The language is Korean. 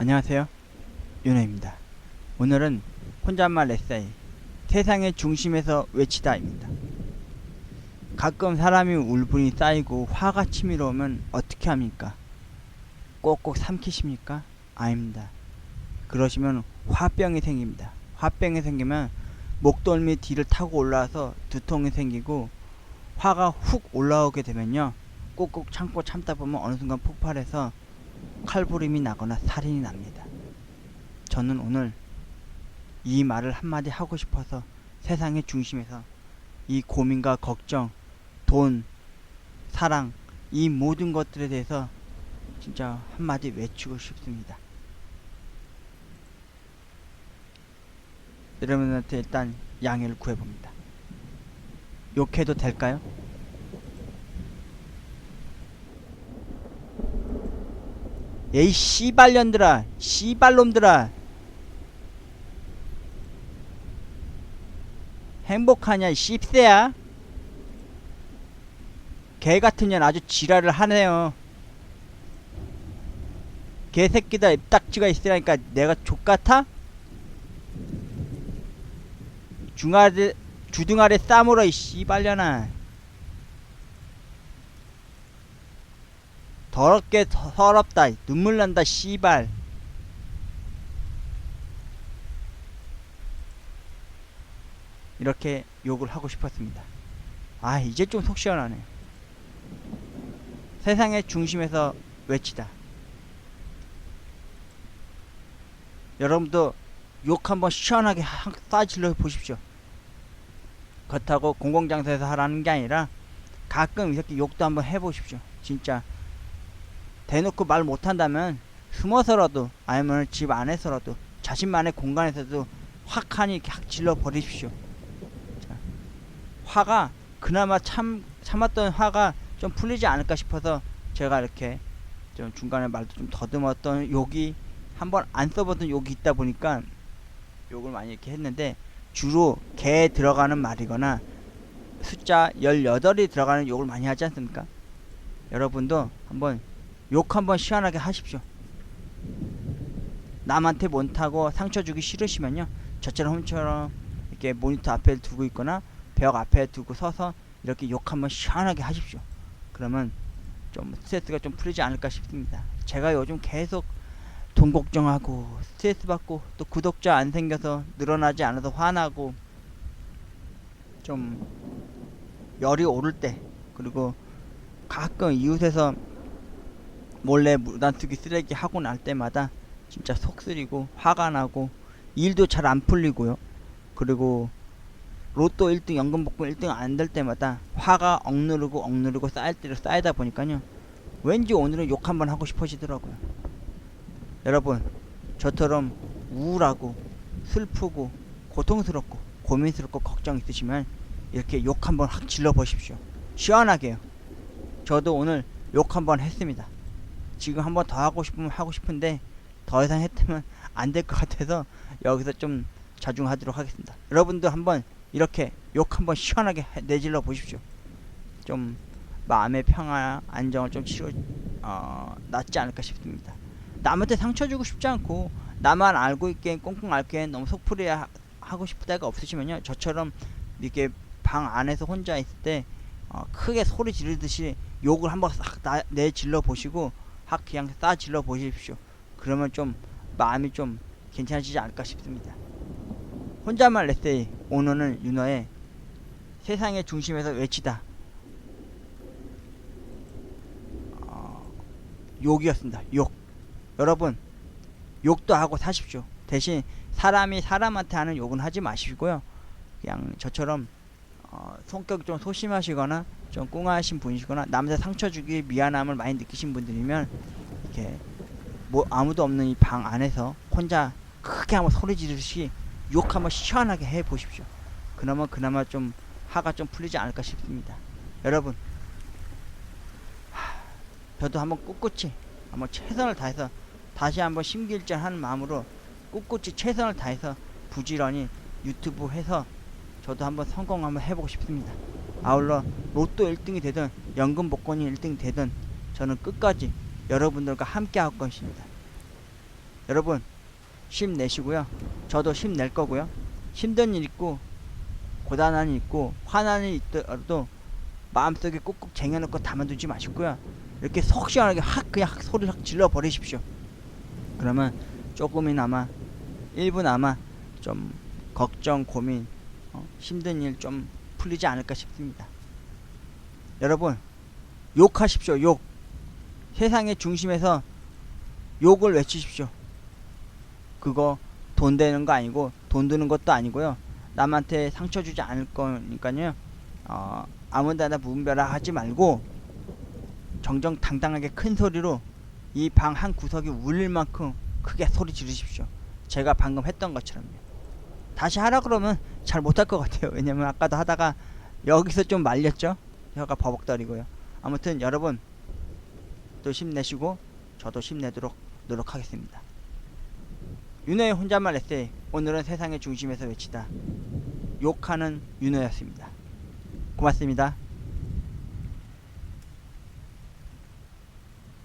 안녕하세요. 윤호입니다. 오늘은 혼잣말 에세이 세상의 중심에서 외치다입니다. 가끔 사람이 울분이 쌓이고 화가 치밀어 오면 어떻게 합니까? 꼭꼭 삼키십니까? 아닙니다. 그러시면 화병이 생깁니다. 화병이 생기면 목덜미 뒤를 타고 올라와서 두통이 생기고 화가 훅 올라오게 되면요. 꼭꼭 참고 참다 보면 어느 순간 폭발해서 칼부림이 나거나 살인이 납니다. 저는 오늘 이 말을 한마디 하고 싶어서 세상의 중심에서 이 고민과 걱정, 돈, 사랑, 이 모든 것들에 대해서 진짜 한마디 외치고 싶습니다. 여러분한테 일단 양해를 구해봅니다. 욕해도 될까요? 에이 씨발년들아 씨발놈들아. 행복하냐 이 씹새야? 개같은 년 아주 지랄을 하네요. 개새끼다 입딱지가 있으라니까 내가 족같아? 중아래 주둥아래 싸물어 이 씨발년아 더럽게 더- 서럽다. 눈물 난다 씨발. 이렇게 욕을 하고 싶었습니다. 아 이제 좀 속 시원하네. 세상의 중심에서 외치다. 여러분도 욕 한번 시원하게 하- 쏴질러 보십시오. 그렇다고 공공장소에서 하라는 게 아니라 가끔 이렇게 욕도 한번 해보십시오. 진짜 대놓고 말 못한다면 숨어서라도 아니면 집 안에서라도 자신만의 공간에서도 확하니 확 질러 버리십시오. 자, 화가 그나마 참 참았던 화가 좀 풀리지 않을까 싶어서 제가 이렇게 좀 중간에 말도 좀 더듬었던 욕이 한번 안 써봤던 욕이 있다 보니까 욕을 많이 이렇게 했는데 주로 개에 들어가는 말이거나 숫자 18이 들어가는 욕을 많이 하지 않습니까? 여러분도 한번 욕 한번 시원하게 하십시오. 남한테 못하고 상처 주기 싫으시면요. 저처럼 홈처럼 이렇게 모니터 앞에 두고 있거나 벽 앞에 두고 서서 이렇게 욕 한번 시원하게 하십시오. 그러면 좀 스트레스가 좀 풀리지 않을까 싶습니다. 제가 요즘 계속 돈 걱정하고 스트레스 받고 또 구독자 안 생겨서 늘어나지 않아서 화나고 좀 열이 오를 때 그리고 가끔 이웃에서 몰래 무단투기 쓰레기 하고 날 때마다 진짜 속 쓰리고 화가 나고 일도 잘 안 풀리고요. 그리고 로또 1등 연금 복권 1등 안 될 때마다 화가 억누르고 억누르고 쌓일 대로 쌓이다 보니까요. 왠지 오늘은 욕 한번 하고 싶어지더라고요. 여러분, 저처럼 우울하고 슬프고 고통스럽고 고민스럽고 걱정 있으시면 이렇게 욕 한번 확 질러 보십시오. 시원하게요. 저도 오늘 욕 한번 했습니다. 지금 한번 더 하고 싶으면 하고 싶은데 더 이상 했으면 안 될 것 같아서 여기서 좀 자중하도록 하겠습니다. 여러분도 한번 이렇게 욕 한번 시원하게 해- 내질러 보십시오. 좀 마음의 평화, 안정을 좀 치료 어, 낫지 않을까 싶습니다. 남한테 상처 주고 싶지 않고 나만 알고 있기엔 꽁꽁 앓기엔 너무 속풀이 하- 하고 싶을 때가 없으시면요. 저처럼 이렇게 방 안에서 혼자 있을 때 어, 크게 소리 지르듯이 욕을 한번 싹 나- 내질러 보시고 확 그냥 싸 질러 보십시오. 그러면 좀 마음이 좀 괜찮아지지 않을까 싶습니다. 혼자말 에세이 오늘은 윤호의 세상의 중심에서 외치다 어, 욕이었습니다. 욕. 여러분 욕도 하고 사십시오. 대신 사람이 사람한테 하는 욕은 하지 마시고요. 그냥 저처럼 어, 성격이 좀 소심하시거나 좀 꿍하신 분이시거나 남한테 상처 주기 미안함을 많이 느끼신 분들이면 이렇게 뭐 아무도 없는 이 방 안에서 혼자 크게 한번 소리 지르듯이 욕 한번 시원하게 해 보십시오. 그나마 그나마 좀 화가 좀 풀리지 않을까 싶습니다. 여러분, 하, 저도 한번 꿋꿋이 한번 최선을 다해서 다시 한번 심기일전하는 마음으로 꿋꿋이 최선을 다해서 부지런히 유튜브 해서 저도 한번 성공 한번 해보고 싶습니다. 아울러 로또 1등이 되든 연금 복권이 1등이 되든 저는 끝까지 여러분들과 함께 할 것입니다. 여러분 힘내시고요. 저도 힘낼 거고요. 힘든 일 있고 고단한 일 있고 화나는 일 있더라도 마음속에 꾹꾹 쟁여놓고 담아두지 마시고요. 이렇게 속 시원하게 확 그냥 확 소리를 확 질러 버리십시오. 그러면 조금이나마 일부나마 좀 걱정 고민 어, 힘든 일 좀 풀리지 않을까 싶습니다. 여러분 욕하십시오 욕 세상의 중심에서 욕을 외치십시오. 그거 돈 되는 거 아니고 돈 드는 것도 아니고요. 남한테 상처 주지 않을 거니까요. 어, 아무데나 무분별하 하지 말고 정정당당하게 큰 소리로 이 방 한 구석이 울릴 만큼 크게 소리 지르십시오. 제가 방금 했던 것처럼요. 다시 하라 그러면 잘 못할 것 같아요. 왜냐면 아까도 하다가 여기서 좀 말렸죠. 혀가 버벅거리고요. 아무튼 여러분 또 힘내시고 저도 힘내도록 노력하겠습니다. 윤호의 혼잣말 에세이 오늘은 세상의 중심에서 외치다 욕하는 윤호였습니다. 고맙습니다.